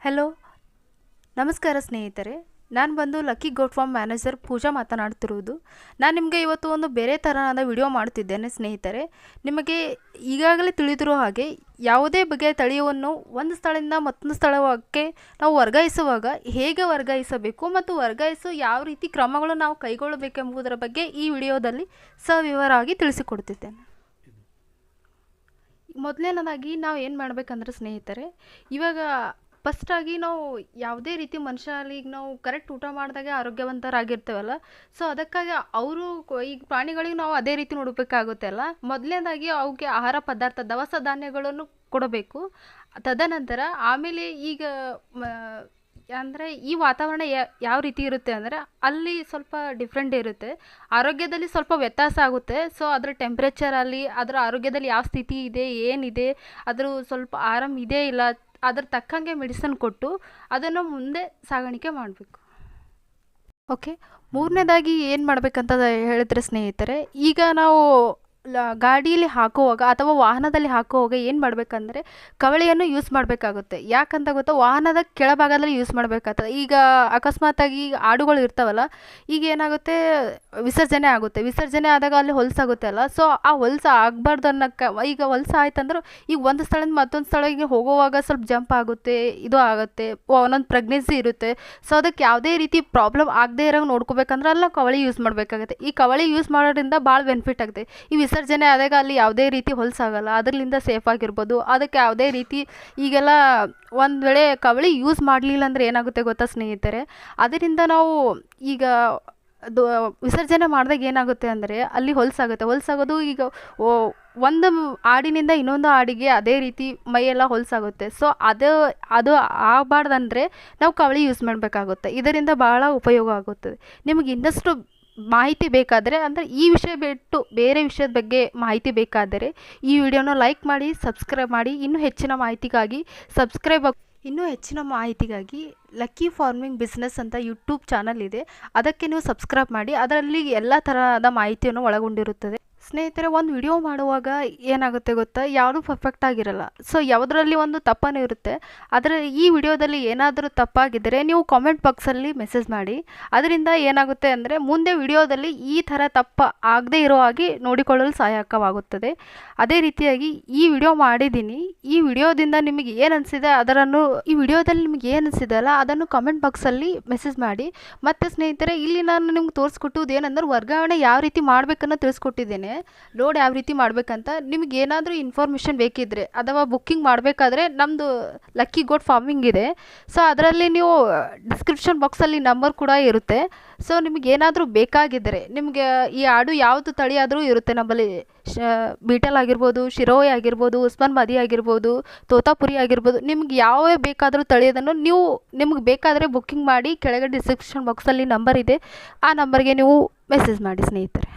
Hello, ನಮಸ್ಕಾರ ಸ್ನೇಹಿತರೆ. ನಾನು ಬಂದು lucky goat farm manager Pooja ಮಾತನಾಡ್ತಿರುವುದು ನಾನು ನಿಮಗೆ ಇವತ್ತು ಒಂದು ಬೇರೆ ಥರನಾದ ವಿಡಿಯೋ ಮಾಡ್ತಿದ್ದೇನೆ ಸ್ನೇಹಿತರೆ. ನಿಮಗೆ ಈಗಾಗಲೇ ತಿಳಿದಿರೋ ಹಾಗೆ ಯಾವುದೇ ಬಗೆಯ ತಳಿಯವನ್ನು ಒಂದು ಸ್ಥಳದಿಂದ ಮತ್ತೊಂದು ಸ್ಥಳಕ್ಕೆ ನಾವು ವರ್ಗಾಯಿಸುವಾಗ ಹೇಗೆ ವರ್ಗಾಯಿಸಬೇಕು ಮತ್ತು ವರ್ಗಾಯಿಸೋ ಯಾವ ರೀತಿ ಕ್ರಮಗಳು ನಾವು ಕೈಗೊಳ್ಳಬೇಕೆಂಬುದರ ಬಗ್ಗೆ ಈ ವಿಡಿಯೋದಲ್ಲಿ ಸವಿವರವಾಗಿ ತಿಳಿಸಿಕೊಡ್ತಿದ್ದೇನೆ. ಮೊದಲನೇದಾಗಿ ನಾವು ಏನು ಮಾಡಬೇಕಂದ್ರೆ ಸ್ನೇಹಿತರೆ, ಇವಾಗ ಫಸ್ಟಾಗಿ ನಾವು ಯಾವುದೇ ರೀತಿ ಮನುಷ್ಯರಲ್ಲಿ ಈಗ ನಾವು ಕರೆಕ್ಟ್ ಊಟ ಮಾಡಿದಾಗ ಆರೋಗ್ಯವಂತರಾಗಿರ್ತೇವಲ್ಲ? ಸೊ ಅದಕ್ಕಾಗಿ ಅವರು ಈಗ ಪ್ರಾಣಿಗಳಿಗೆ ನಾವು ಅದೇ ರೀತಿ ನೋಡಬೇಕಾಗುತ್ತೆ ಅಲ್ಲ? ಮೊದಲನೇದಾಗಿ ಅವಕ್ಕೆ ಆಹಾರ ಪದಾರ್ಥ, ದವಸ ಧಾನ್ಯಗಳನ್ನು ಕೊಡಬೇಕು. ತದನಂತರ ಆಮೇಲೆ ಈಗ ಅಂದರೆ ಈ ವಾತಾವರಣ ಯಾವ ರೀತಿ ಇರುತ್ತೆ ಅಂದರೆ ಅಲ್ಲಿ ಸ್ವಲ್ಪ ಡಿಫ್ರೆಂಟ್ ಇರುತ್ತೆ. ಆರೋಗ್ಯದಲ್ಲಿ ಸ್ವಲ್ಪ ವ್ಯತ್ಯಾಸ ಆಗುತ್ತೆ. ಸೊ ಅದರ ಟೆಂಪ್ರೇಚರಲ್ಲಿ ಅದರ ಆರೋಗ್ಯದಲ್ಲಿ ಯಾವ ಸ್ಥಿತಿ ಇದೆ, ಏನಿದೆ, ಅದರ ಸ್ವಲ್ಪ ಆರಾಮ್ ಇದೆ ಇಲ್ಲ ಅದ್ರ ತಕ್ಕಂಗೆ ಮೆಡಿಸನ್ ಕೊಟ್ಟು ಅದನ್ನು ಮುಂದೆ ಸಾಗಾಣಿಕೆ ಮಾಡಬೇಕು. ಓಕೆ. ಮೂರನೇದಾಗಿ ಏನು ಮಾಡಬೇಕಂತ ಹೇಳಿದ್ರೆ ಸ್ನೇಹಿತರೆ, ಈಗ ನಾವು ಲ, ಗಾಡಿಯಲ್ಲಿ ಹಾಕುವಾಗ ಅಥವಾ ವಾಹನದಲ್ಲಿ ಹಾಕುವಾಗ ಏನು ಮಾಡಬೇಕಂದ್ರೆ ಕವಳೆಯನ್ನು ಯೂಸ್ ಮಾಡಬೇಕಾಗುತ್ತೆ. ಯಾಕಂತ ಗೊತ್ತಾ? ವಾಹನದ ಕೆಳಭಾಗದಲ್ಲಿ ಯೂಸ್ ಮಾಡಬೇಕಾಗ್ತದೆ. ಈಗ ಅಕಸ್ಮಾತಾಗಿ ಆಡುಗಳು ಇರ್ತಾವಲ್ಲ, ಈಗ ಏನಾಗುತ್ತೆ? ವಿಸರ್ಜನೆ ಆಗುತ್ತೆ. ವಿಸರ್ಜನೆ ಆದಾಗ ಅಲ್ಲಿ ಹೊಲಸಾಗುತ್ತೆ ಅಲ್ಲ. ಸೊ ಆ ಹೊಲಸ ಆಗಬಾರ್ದು ಅನ್ನೋಕ್ಕೆ ಈಗ ಹೊಲಸ ಆಯ್ತಂದ್ರೆ ಈಗ ಒಂದು ಸ್ಥಳದಿಂದ ಮತ್ತೊಂದು ಸ್ಥಳಕ್ಕೆ ಹೋಗುವಾಗ ಸ್ವಲ್ಪ ಜಂಪ್ ಆಗುತ್ತೆ, ಇದು ಆಗುತ್ತೆ, ಒಂದೊಂದು ಪ್ರೆಗ್ನೆನ್ಸಿ ಇರುತ್ತೆ. ಸೊ ಅದಕ್ಕೆ ಯಾವುದೇ ರೀತಿ ಪ್ರಾಬ್ಲಮ್ ಆಗದೇ ಇರೋ ನೋಡ್ಕೋಬೇಕಂದ್ರೆ ಅಲ್ಲ ಕವಳಿ ಯೂಸ್ ಮಾಡಬೇಕಾಗುತ್ತೆ. ಈ ಕವಳಿ ಯೂಸ್ ಮಾಡೋದ್ರಿಂದ ಭಾಳ ಬೆನಿಫಿಟ್ ಆಗುತ್ತೆ ಈ ಆದಾಗ ಅಲ್ಲಿ ಯಾವುದೇ ರೀತಿ ಹೊಲಸಾಗಲ್ಲ ಅದರಿಂದ ಸೇಫ್ ಆಗಿರ್ಬೋದು. ಅದಕ್ಕೆ ಯಾವುದೇ ರೀತಿ ಈಗೆಲ್ಲ ಒಂದು ವೇಳೆ ಕವಳಿ ಯೂಸ್ ಮಾಡಲಿಲ್ಲ ಅಂದರೆ ಏನಾಗುತ್ತೆ ಗೊತ್ತಾ ಸ್ನೇಹಿತರೆ? ಅದರಿಂದ ನಾವು ಈಗ ಅದು ವಿಸರ್ಜನೆ ಮಾಡಿದಾಗ ಏನಾಗುತ್ತೆ ಅಂದರೆ ಅಲ್ಲಿ ಹೊಲಸಾಗುತ್ತೆ ಹೊಲಸಾಗೋದು ಈಗ ಒಂದು ಹಾಡಿನಿಂದ ಇನ್ನೊಂದು ಆಡಿಗೆ ಅದೇ ರೀತಿ ಮೈಯೆಲ್ಲ ಹೊಲಸಾಗುತ್ತೆ ಸೊ ಅದು ಅದು ಆಗಬಾರ್ದಂದ್ರೆ ನಾವು ಕವಳಿ ಯೂಸ್ ಮಾಡಬೇಕಾಗುತ್ತೆ. ಇದರಿಂದ ಭಾಳ ಉಪಯೋಗ ಆಗುತ್ತದೆ. ನಿಮಗೆ ಇನ್ನಷ್ಟು ಮಾಹಿತಿ ಬೇಕಾದರೆ, ಅಂದರೆ ಈ ವಿಷಯ ಬಿಟ್ಟು ಬೇರೆ ವಿಷಯದ ಬಗ್ಗೆ ಮಾಹಿತಿ ಬೇಕಾದರೆ ಈ ವಿಡಿಯೋನ ಲೈಕ್ ಮಾಡಿ, ಸಬ್ಸ್ಕ್ರೈಬ್ ಮಾಡಿ. ಇನ್ನೂ ಹೆಚ್ಚಿನ ಮಾಹಿತಿಗಾಗಿ ಸಬ್ಸ್ಕ್ರೈಬ್ ಇನ್ನೂ ಹೆಚ್ಚಿನ ಮಾಹಿತಿಗಾಗಿ ಲಕ್ಕಿ ಫಾರ್ಮಿಂಗ್ ಬಿಸ್ನೆಸ್ ಅಂತ ಯೂಟ್ಯೂಬ್ ಚಾನಲ್ ಇದೆ. ಅದಕ್ಕೆ ನೀವು ಸಬ್ಸ್ಕ್ರೈಬ್ ಮಾಡಿ. ಅದರಲ್ಲಿ ಎಲ್ಲ ತರಹದ ಮಾಹಿತಿಯನ್ನು ಒಳಗೊಂಡಿರುತ್ತದೆ. ಸ್ನೇಹಿತರೆ, ಒಂದು ವಿಡಿಯೋ ಮಾಡುವಾಗ ಏನಾಗುತ್ತೆ ಗೊತ್ತಾ? ಯಾವುದೂ ಪರ್ಫೆಕ್ಟ್ ಆಗಿರಲ್ಲ. ಸೊ ಯಾವುದರಲ್ಲಿ ಒಂದು ತಪ್ಪನೇ ಇರುತ್ತೆ ಆದರೆ ಈ ವಿಡಿಯೋದಲ್ಲಿ ಏನಾದರೂ ತಪ್ಪಾಗಿದ್ದರೆ ನೀವು ಕಾಮೆಂಟ್ ಬಾಕ್ಸಲ್ಲಿ ಮೆಸೇಜ್ ಮಾಡಿ. ಅದರಿಂದ ಏನಾಗುತ್ತೆ ಅಂದರೆ, ಮುಂದೆ ವಿಡಿಯೋದಲ್ಲಿ ಈ ಥರ ತಪ್ಪು ಆಗದೇ ಇರೋ ಹಾಗೆ ನೋಡಿಕೊಳ್ಳಲು ಸಹಾಯಕವಾಗುತ್ತದೆ. ಅದೇ ರೀತಿಯಾಗಿ ಈ ವಿಡಿಯೋ ಮಾಡಿದ್ದೀನಿ. ಈ ವಿಡಿಯೋದಿಂದ ನಿಮಗೆ ಏನು ಅನಿಸಿದೆ ಅದರನ್ನು ಈ ವಿಡಿಯೋದಲ್ಲಿ ನಿಮಗೆ ಏನು ಅನಿಸಿದೆಲ್ಲ ಅದನ್ನು ಕಾಮೆಂಟ್ ಬಾಕ್ಸಲ್ಲಿ ಮೆಸೇಜ್ ಮಾಡಿ. ಮತ್ತು ಸ್ನೇಹಿತರೆ, ಇಲ್ಲಿ ನಾನು ನಿಮ್ಗೆ ತೋರಿಸ್ಕೊಟ್ಟುದು ಏನಂದ್ರೆ, ವರ್ಗಾವಣೆ ಯಾವ ರೀತಿ ಮಾಡಬೇಕನ್ನೋ ತಿಳಿಸ್ಕೊಟ್ಟಿದ್ದೇನೆ. ಲೋಡ್ ಯಾವ ರೀತಿ ಮಾಡಬೇಕಂತ ನಿಮ್ಗೆ ಏನಾದರೂ ಇನ್ಫಾರ್ಮೇಷನ್ ಬೇಕಿದ್ದರೆ ಅಥವಾ ಬುಕ್ಕಿಂಗ್ ಮಾಡಬೇಕಾದ್ರೆ ನಮ್ಮದು ಲಕ್ಕಿ ಗೋಟ್ ಫಾರ್ಮಿಂಗ್ ಇದೆ. ಸೊ ಅದರಲ್ಲಿ ನೀವು ಡಿಸ್ಕ್ರಿಪ್ಷನ್ ಬಾಕ್ಸಲ್ಲಿ ನಂಬರ್ ಕೂಡ ಇರುತ್ತೆ. ಸೊ ನಿಮ್ಗೆ ಏನಾದರೂ ಬೇಕಾಗಿದ್ದರೆ ನಿಮಗೆ, ಈ ಆಡು ಯಾವುದು ತಳಿ ಆದರೂ ಇರುತ್ತೆ ನಮ್ಮಲ್ಲಿ. ಶ, ಬೀಟಲ್ ಆಗಿರ್ಬೋದು ಶಿರೋಯಿ ಆಗಿರ್ಬೋದು, ಉಸ್ಮಾನ್ ಮದಿ ಆಗಿರ್ಬೋದು, ತೋತಾಪುರಿ ಆಗಿರ್ಬೋದು, ನಿಮ್ಗೆ ಯಾವ ಬೇಕಾದರೂ ತಳಿಯೋದನ್ನು ನೀವು ನಿಮ್ಗೆ ಬೇಕಾದರೆ ಬುಕ್ಕಿಂಗ್ ಮಾಡಿ ಕೆಳಗಡೆ ಡಿಸ್ಕ್ರಿಪ್ಷನ್ ಬಾಕ್ಸಲ್ಲಿ ನಂಬರ್ ಇದೆ. ಆ ನಂಬರ್ಗೆ ನೀವು ಮೆಸೇಜ್ ಮಾಡಿ ಸ್ನೇಹಿತರೆ.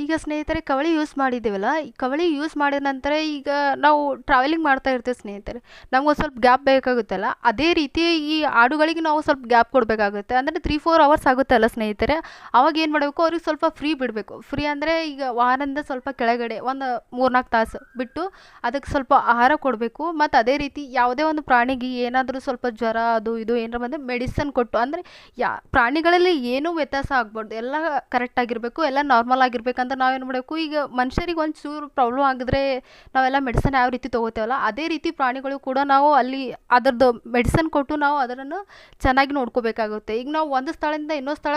ಈಗ ಸ್ನೇಹಿತರೆ, ಕವಳಿ ಯೂಸ್ ಮಾಡಿದ್ದೀವಲ್ಲ, ಈ ಕವಳಿ ಯೂಸ್ ಮಾಡಿದ ನಂತರ ಈಗ ನಾವು ಟ್ರಾವೆಲಿಂಗ್ ಮಾಡ್ತಾ ಇರ್ತೀವಿ ಸ್ನೇಹಿತರೆ. ನಮ್ಗೊಂದು ಸ್ವಲ್ಪ ಗ್ಯಾಪ್ ಬೇಕಾಗುತ್ತಲ್ಲ, ಅದೇ ರೀತಿ ಈ ಹಾಡುಗಳಿಗೆ ನಾವು ಸ್ವಲ್ಪ ಗ್ಯಾಪ್ ಕೊಡಬೇಕಾಗುತ್ತೆ. ಅಂದರೆ ತ್ರೀ ಫೋರ್ ಅವರ್ಸ್ ಆಗುತ್ತಲ್ಲ ಸ್ನೇಹಿತರೆ. ಅವಾಗ ಏನು ಮಾಡಬೇಕು, ಅವ್ರಿಗೆ ಸ್ವಲ್ಪ ಫ್ರೀ ಬಿಡಬೇಕು. ಫ್ರೀ ಅಂದರೆ ಈಗ ವಾಹನದಿಂದ ಸ್ವಲ್ಪ ಕೆಳಗಡೆ ಒಂದು ಮೂರ್ನಾಲ್ಕು ತಾಸು ಬಿಟ್ಟು ಅದಕ್ಕೆ ಸ್ವಲ್ಪ ಆಹಾರ ಕೊಡಬೇಕು. ಮತ್ತು ಅದೇ ರೀತಿ ಯಾವುದೇ ಒಂದು ಪ್ರಾಣಿಗೆ ಏನಾದರೂ ಸ್ವಲ್ಪ ಜ್ವರ, ಅದು ಇದು ಏನಾರ ಬಂದರೆ ಮೆಡಿಸನ್ ಕೊಟ್ಟು, ಅಂದರೆ ಯಾ ಪ್ರಾಣಿಗಳಲ್ಲಿ ಏನೂ ವ್ಯತ್ಯಾಸ ಆಗ್ಬಾರ್ದು. ಎಲ್ಲ ಕರೆಕ್ಟ್ ಆಗಿರಬೇಕು, ಎಲ್ಲ ನಾರ್ಮಲ್ ಆಗಿರ್ಬೇಕು. ಅಂತ ನಾವೇನು ಮಾಡಬೇಕು? ಈಗ ಮನುಷ್ಯರಿಗೆ ಒಂದು ಚೂರು ಪ್ರಾಬ್ಲಮ್ ಆಗಿದ್ರೆ ನಾವೆಲ್ಲ ಮೆಡಿಸನ್ ಯಾವ ರೀತಿ ತೊಗೋತೇವಲ್ಲ, ಅದೇ ರೀತಿ ಪ್ರಾಣಿಗಳು ಕೂಡ ನಾವು ಅಲ್ಲಿ ಅದರದ್ದು ಮೆಡಿಸನ್ ಕೊಟ್ಟು ನಾವು ಅದರನ್ನು ಚೆನ್ನಾಗಿ ನೋಡ್ಕೋಬೇಕಾಗುತ್ತೆ. ಈಗ ನಾವು ಒಂದು ಸ್ಥಳದಿಂದ ಇನ್ನೊಂದು ಸ್ಥಳ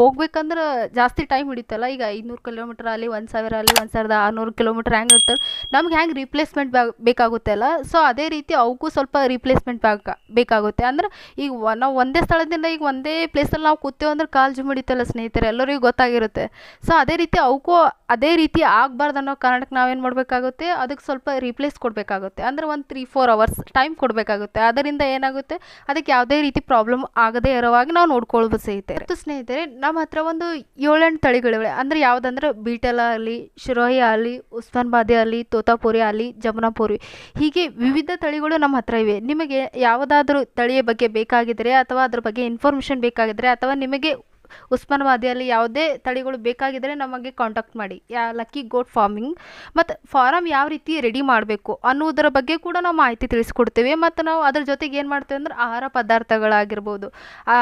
ಹೋಗ್ಬೇಕಂದ್ರೆ ಜಾಸ್ತಿ ಟೈಮ್ ಹಿಡಿತಲ್ಲ. ಈಗ ಐನೂರು ಕಿಲೋಮೀಟ್ರ್ ಅಲ್ಲಿ, ಒಂದು ಸಾವಿರ ಅಲ್ಲಿ, ಒಂದು ಸಾವಿರದ ಆರುನೂರು ಕಿಲೋಮೀಟ್ರ್ ಹ್ಯಾಂಗೆ ಇರ್ತದೆ ನಮ್ಗೆ ಹ್ಯಾಂಗೆ ರಿಪ್ಲೇಸ್ಮೆಂಟ್ ಬೇಕಾಗುತ್ತೆ ಅಲ್ಲ? ಸೊ ಅದೇ ರೀತಿ ಅವಕ್ಕೂ ಸ್ವಲ್ಪ ರಿಪ್ಲೇಸ್ಮೆಂಟ್ ಬೇಕಾ, ಬೇಕಾಗುತ್ತೆ. ಅಂದ್ರೆ ಈಗ ನಾವು ಒಂದೇ ಸ್ಥಳದಿಂದ ಈಗ ಒಂದೇ ಪ್ಲೇಸಲ್ಲಿ ನಾವು ಕೂತೇವೆ ಅಂದ್ರೆ ಕಾಲು ಜುಮ್ ಹಿಡಿತಲ್ಲ ಸ್ನೇಹಿತರೆ, ಎಲ್ಲರಿಗೂ ಗೊತ್ತಾಗಿರುತ್ತೆ. ಸೊ ಅದೇ ರೀತಿ ಅವಕ್ಕೂ ಅದೇ ರೀತಿ ಆಗಬಾರ್ದು ಅನ್ನೋ ಕಾರಣಕ್ಕೆ ನಾವೇನು ಮಾಡಬೇಕಾಗುತ್ತೆ? ಅದಕ್ಕೆ ಸ್ವಲ್ಪ ರಿಪ್ಲೇಸ್ ಕೊಡಬೇಕಾಗುತ್ತೆ. ಅಂದರೆ ಒಂದು ತ್ರೀ ಫೋರ್ ಅವರ್ಸ್ ಟೈಮ್ ಕೊಡಬೇಕಾಗುತ್ತೆ. ಅದರಿಂದ ಏನಾಗುತ್ತೆ? ಅದಕ್ಕೆ ಯಾವುದೇ ರೀತಿ ಪ್ರಾಬ್ಲಮ್ ಆಗದೇ ಇರೋವಾಗ ನಾವು ನೋಡ್ಕೊಳ್ಬೋದು ಸ್ನೇಹಿತರೆ. ಮತ್ತು ಸ್ನೇಹಿತರೆ, ನಮ್ಮ ಹತ್ರ ಒಂದು ಏಳೆಂಟು ತಳಿಗಳಿವೆ. ಅಂದರೆ ಯಾವುದಂದ್ರೆ ಬೀಟಲ ಆಗಲಿ, ಶಿರೋಹಿ ಆಗಲಿ ಉಸ್ಮಾನ್ಬಾದಿ ಆಗಲಿ, ತೋತಾಪುರಿ ಆಗಲಿ, ಜಮುನಾಪುರಿ. ಹೀಗೆ ವಿವಿಧ ತಳಿಗಳು ನಮ್ಮ ಹತ್ರ ಇವೆ. ನಿಮಗೆ ಯಾವುದಾದ್ರೂ ತಳಿಯ ಬಗ್ಗೆ ಬೇಕಾಗಿದ್ದರೆ ಅಥವಾ ಅದ್ರ ಬಗ್ಗೆ ಇನ್ಫಾರ್ಮೇಷನ್ ಬೇಕಾಗಿದ್ದರೆ ಅಥವಾ ನಿಮಗೆ ಉಸ್ಮಾನಾಬಾದಿಯಲ್ಲಿ ಯಾವುದೇ ತಳಿಗಳು ಬೇಕಾಗಿದ್ದರೆ ನಮಗೆ ಕಾಂಟ್ಯಾಕ್ಟ್ ಮಾಡಿ. ಯಾ ಲಕ್ಕಿ ಗೋಟ್ ಫಾರ್ಮಿಂಗ್ ಮತ್ತು ಫಾರಮ್ ಯಾವ ರೀತಿ ರೆಡಿ ಮಾಡಬೇಕು ಅನ್ನೋದರ ಬಗ್ಗೆ ಕೂಡ ನಾವು ಮಾಹಿತಿ ತಿಳಿಸ್ಕೊಡ್ತೇವೆ. ಮತ್ತು ನಾವು ಅದ್ರ ಜೊತೆಗೆ ಏನು ಮಾಡ್ತೇವೆ ಅಂದ್ರೆ ಆಹಾರ ಪದಾರ್ಥಗಳಾಗಿರ್ಬೋದು.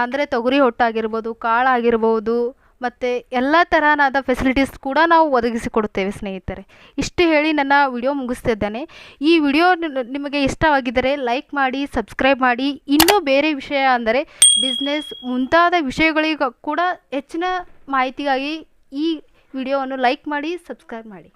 ಅಂದರೆ ತೊಗರಿ ಹೊಟ್ಟಾಗಿರ್ಬೋದು, ಕಾಳಾಗಿರ್ಬೋದು ಮತ್ತು ಎಲ್ಲ ತರಹದ ಫೆಸಿಲಿಟೀಸ್ ಕೂಡ ನಾವು ಒದಗಿಸಿಕೊಡುತ್ತೇವೆ ಸ್ನೇಹಿತರೆ. ಇಷ್ಟು ಹೇಳಿ ನನ್ನ ವಿಡಿಯೋ ಮುಗಿಸ್ತಿದ್ದೇನೆ. ಈ ವಿಡಿಯೋ ನಿಮಗೆ ಇಷ್ಟವಾಗಿದ್ದರೆ ಲೈಕ್ ಮಾಡಿ ಸಬ್ಸ್ಕ್ರೈಬ್ ಮಾಡಿ. ಇನ್ನೂ ಬೇರೆ ವಿಷಯ ಅಂದರೆ ಬಿಸ್ನೆಸ್ ಮುಂತಾದ ವಿಷಯಗಳಿಗೂ, ಕೂಡ ಹೆಚ್ಚಿನ ಮಾಹಿತಿಗಾಗಿ ಈ ವಿಡಿಯೋವನ್ನು ಲೈಕ್ ಮಾಡಿ ಸಬ್ಸ್ಕ್ರೈಬ್ ಮಾಡಿ.